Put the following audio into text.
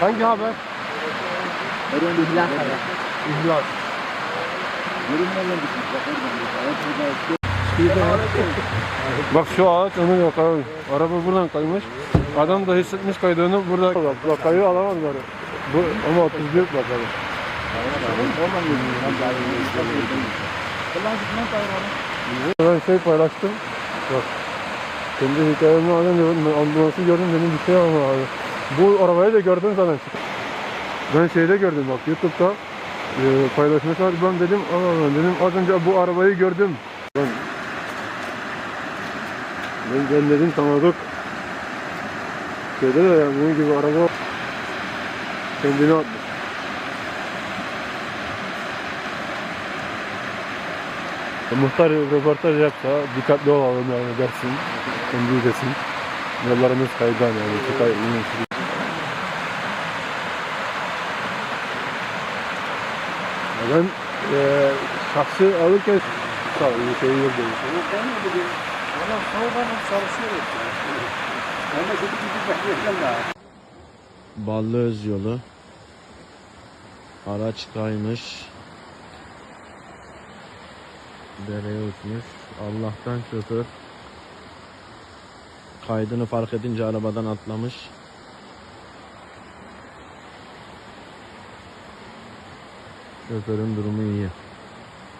Hangi haber? İhlas var. İhlas. Görünmeden gitmiş. Bak oradan Bak şu ağaç onu yok abi. Araba buradan kaymış. Adam da hissetmiş kaydığını burada. Bak, bak kayı alamazlar. Bu ama 31 bakalım. Oradan geliyor. Ben daha iyi izlemiyorum. Ulan gitmem kaybolun. Ben şey paylaştım. Bak. Kendi hikayemi ben ambulansı gördüm dedim bir şey ama abi. Bu arabayı da gördüm zaten. Ben şeyde gördüm bak YouTube'da e, paylaşmışlar. Ben dedim Allah dedim az önce bu arabayı gördüm. Ben, ben, ben dedim tanıdık. Şeyde de yani bunun gibi araba kendini atmış. Muhtar röportaj yapsa dikkatli olalım yani dersin. Kendi desin. Yollarımız kaygan yani. Çok Ya Ben eee şahsı alırken sağ ol, şey yok dedim. Ben mi dedim? Valla. Ben de gidip gidip bakıyorum da. Ballıöz yolu. Araç kaymış. Dereye uçmuş. Allah'tan şoför kaydını fark edince arabadan atlamış. Şoförün durumu iyi.